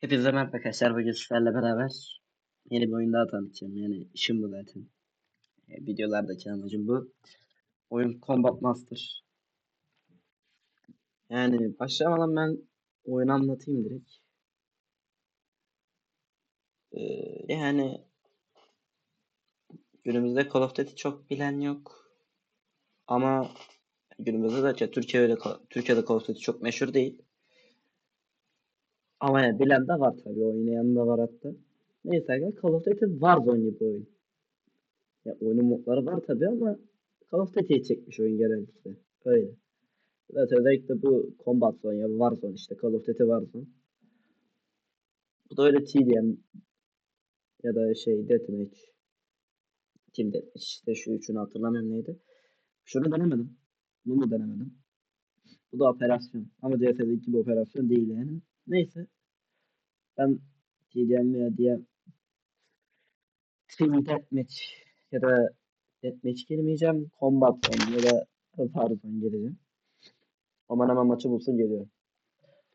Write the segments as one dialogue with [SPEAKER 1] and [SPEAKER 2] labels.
[SPEAKER 1] Hepinize merhaba arkadaşlar. Bugün sizlerle beraber yeni bir oyun daha tanıtacağım. Yani işim bu zaten. E, videolardaki amacım bu. Oyun Combat Master. Yani başlamadan ben oyunu anlatayım direkt. Ee, yani günümüzde Call of Duty çok bilen yok. Ama günümüzde de Türkiye'de Türkiye'de Call of Duty çok meşhur değil. Ama yani bilen de var tabii. Oynayan da var hatta. Neyse arkadaşlar Call of Duty Warzone gibi oyun. Ya oyunun modları var tabii ama Call of Duty'yi çekmiş oyun genellikle. Öyle. Zaten özellikle bu Combat Zone ya Warzone işte Call of Duty Warzone. Bu da öyle TDM ya da şey Deathmatch. Team Deathmatch işte şu üçünü hatırlamıyorum neydi. Şunu denemedim. Bunu da denemedim. Bu da operasyon. Ama CS'deki bir operasyon değil yani. Neyse. Ben TDM veya diye Team Deathmatch ya da Deathmatch girmeyeceğim. Combat Zone ya da Warzone gireceğim. Aman aman maçı bulsun geliyor.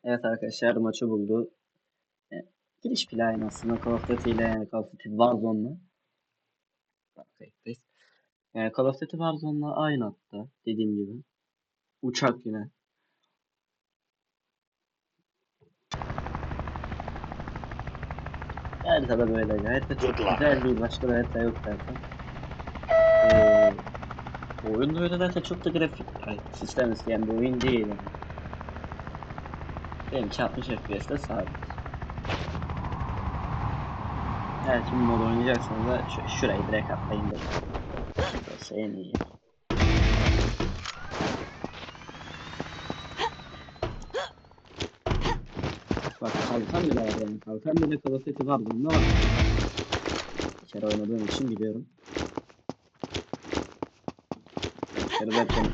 [SPEAKER 1] Evet arkadaşlar maçı buldu. E, giriş aynı aslında Call of Duty ile yani Call of Duty Warzone'la. Yani Call of Duty Warzone'la aynı hatta dediğim gibi. Uçak yine. Haritada böyle. Harita çok
[SPEAKER 2] Good luck.
[SPEAKER 1] güzel değil. Başka bir harita yok zaten. Ee, oyun da öyle zaten çok da grafik ay, sistem isteyen bir oyun değil. Yani. Benimki 60 FPS'de sabit. Eğer kim mod oynayacaksanız da şu, şurayı direkt atlayın derim. Burası en iyi. Kalkan bile var yani. Kalkan bile Duty var bunda var. Bir kere oynadığım için biliyorum. Bir kere zaten.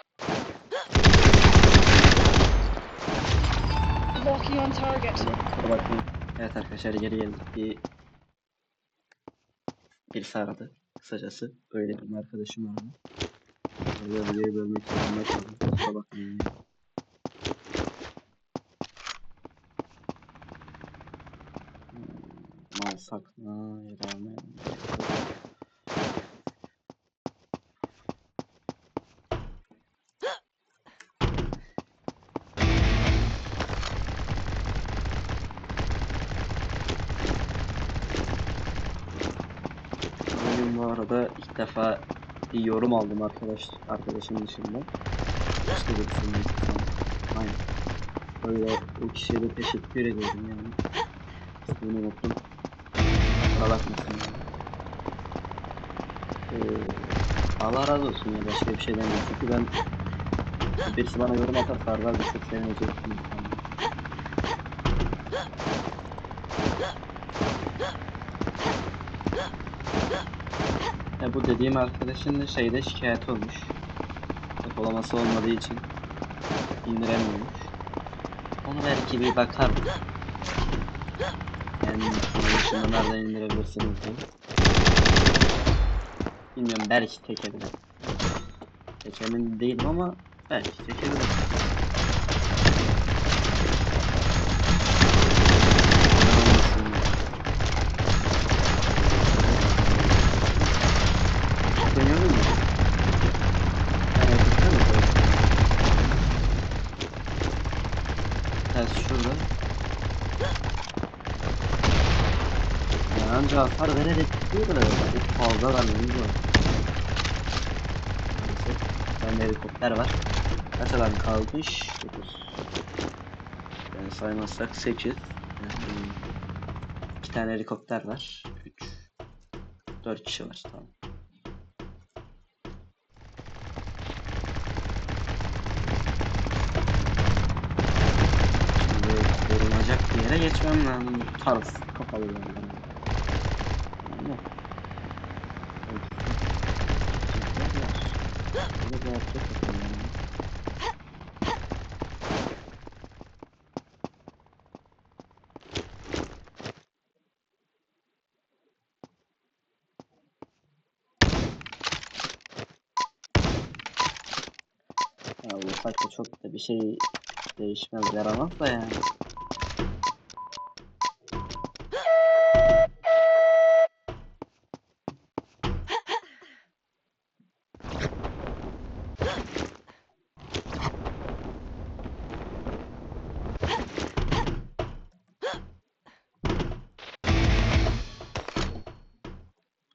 [SPEAKER 1] Bakmayın. Evet arkadaşlar geri geldik. Bir birisi aradı. Kısacası öyle bir arkadaşım aradı. Oraya videoyu bölmek zorunda kaldım. Kusura bakmayın. Hmm, Alsak mı? Arada ilk defa bir yorum aldım arkadaş arkadaşım dışında. Başka birisinin lütfen. Aynen. Böyle o kişiye de teşekkür ediyorum yani. İsmini unuttum. Kusura bakmasın yani. Ee, Allah razı olsun ya başka bir şey demiyorum. Çünkü ben birisi bana yorum atar sarlar da çok sevmeyecektim. Ya bu dediğim arkadaşın da şeyde şikayet olmuş. Depolaması olmadığı için indiremiyormuş. Onu belki bir bakar. Yani dışında nereden indirebilirsiniz diye. Bilmiyorum belki tekebilir. Pek emin değilim ama belki tekebilir. Yani anca hasar vererek tutuyor da çok fazla vermemiz var. Neyse. Bende helikopter var. Kaç adam kalmış? 9. Yani saymazsak 8. İki tane helikopter var. 3. 4 kişi var tamam. Şimdi korunacak bir yere geçmem lazım. Bu taraf kapalı yani. Ama Burada rahatça takıyorum yani. Ya bu ufakta çok da bir şey değişmez yaramaz da yani.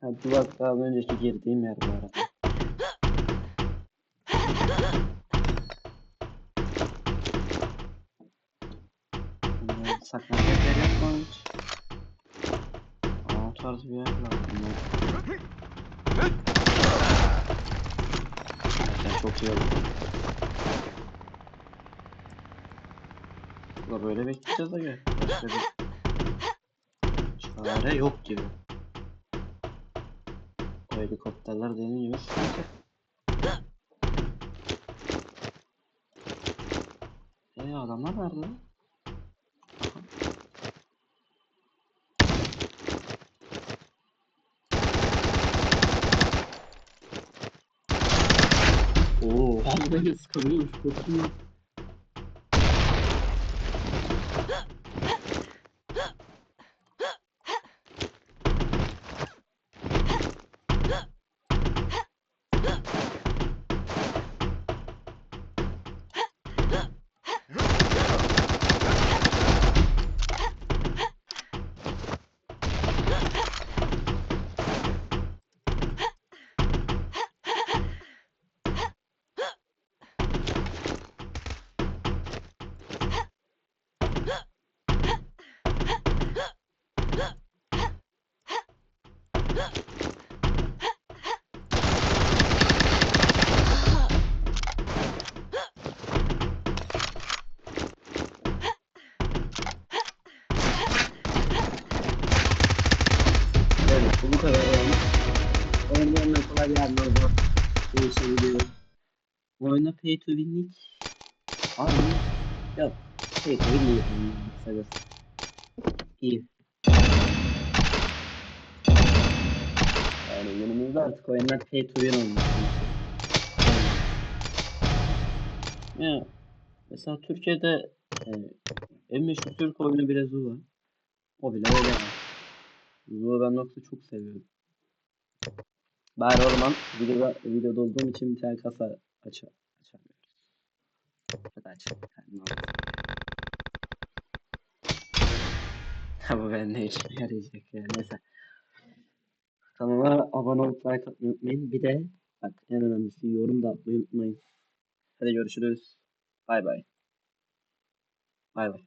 [SPEAKER 1] Ha, Duvak daha önceki girdiğim yer bu arada. Saklanacak yer hiç? Aa, o tarz bir yer. Bunlar... Gerçekten çok iyi oldu. Burada böyle bekleyeceğiz aga. Başka bir çare yok gibi. Helikopterler sıkıntı. Eee adamlar nerede? Oo, vallahi sıkılıyormuş çok pay to win'lik var mı? Yok. Pay to win değil yani kısacası. İyi. Yani günümüzde artık oyunlar pay to win olmuş. Ya mesela Türkiye'de e, en meşhur Türk oyunu bile Zula. O bile öyle yani. Zula'yı ben yoksa çok seviyorum. Bari o zaman videoda, videoda olduğum için bir tane kasa aç açamıyoruz. Ya da aç. Yani Ha bu ben ne işime yarayacak ya neyse. Kanalıma abone olup like atmayı unutmayın. Bir de bak en önemlisi yorum da atmayı unutmayın. Hadi görüşürüz. Bay bay. Bay bay.